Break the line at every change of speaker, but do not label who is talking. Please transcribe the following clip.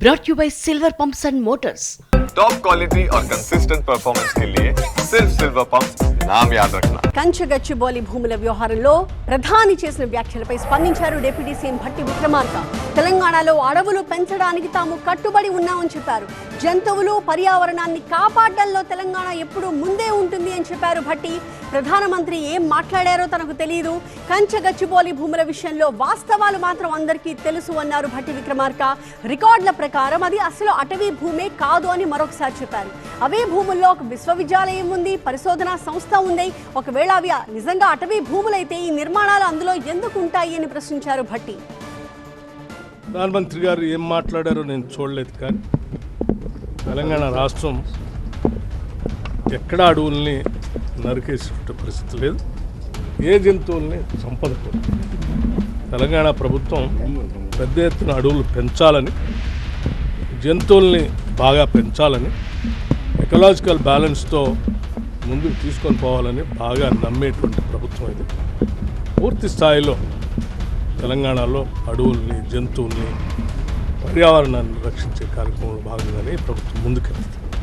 Brought you by silver pumps and motors
top quality और consistent performance के लिए
సిల్ఫ్ భూముల వ్యవహారంలో ప్రధాని చేసిన వ్యాఖ్యలపై స్పందించారు డిప్యూటీ సీఎం భట్టి విక్రమార్క. తెలంగాణలో అడవులు పెంచడానికి తాము కట్టుబడి ఉన్నామని చెప్పారు. జంతువులు పర్యావరణాన్ని కాపాడడంలో తెలంగాణ ఎప్పుడూ ముందే ఉంటుంది అని చెప్పారు భట్టి. ప్రధానమంత్రి ఏం మాట్లాడారో తనకు తెలియదు కంచగచ్చిబౌలి భూముల విషయంలో వాస్తవాలు మాత్రం అందరికీ తెలుసు అన్నారు భట్టి విక్రమార్క. రికార్డుల ప్రకారం అది అసలు అటవీ భూమే కాదు అని మరొకసారి చెప్పారు. అవే భూముల్లో ఒక విశ్వవిద్యాలయం ఉంది పరిశోధనా సంస్థ ఉంది. ఒకవేళ అవి నిజంగా అటవీ భూములైతే ఈ నిర్మాణాలు అందులో ఎందుకు ఉంటాయి అని ప్రశ్నించారు భట్టి.
ప్రధానమంత్రి గారు ఏం మాట్లాడారో నేను చూడలేదు కానీ తెలంగాణ రాష్ట్రం ఎక్కడ అడవుల్ని నరికేసేట పరిస్థితి లేదు. ఏ జంతువుల్ని సంపద తెలంగాణ ప్రభుత్వం పెద్ద ఎత్తున అడవులు పెంచాలని జంతువుల్ని బాగా పెంచాలని ఎకలాజికల్ బ్యాలెన్స్తో ముందుకు తీసుకొని పోవాలని బాగా నమ్మేటువంటి ప్రభుత్వం ఇది. పూర్తి స్థాయిలో తెలంగాణలో అడవుల్ని జంతువుల్ని పర్యావరణాన్ని రక్షించే కార్యక్రమంలో భాగంగానే ప్రభుత్వం ముందుకెళ్తుంది.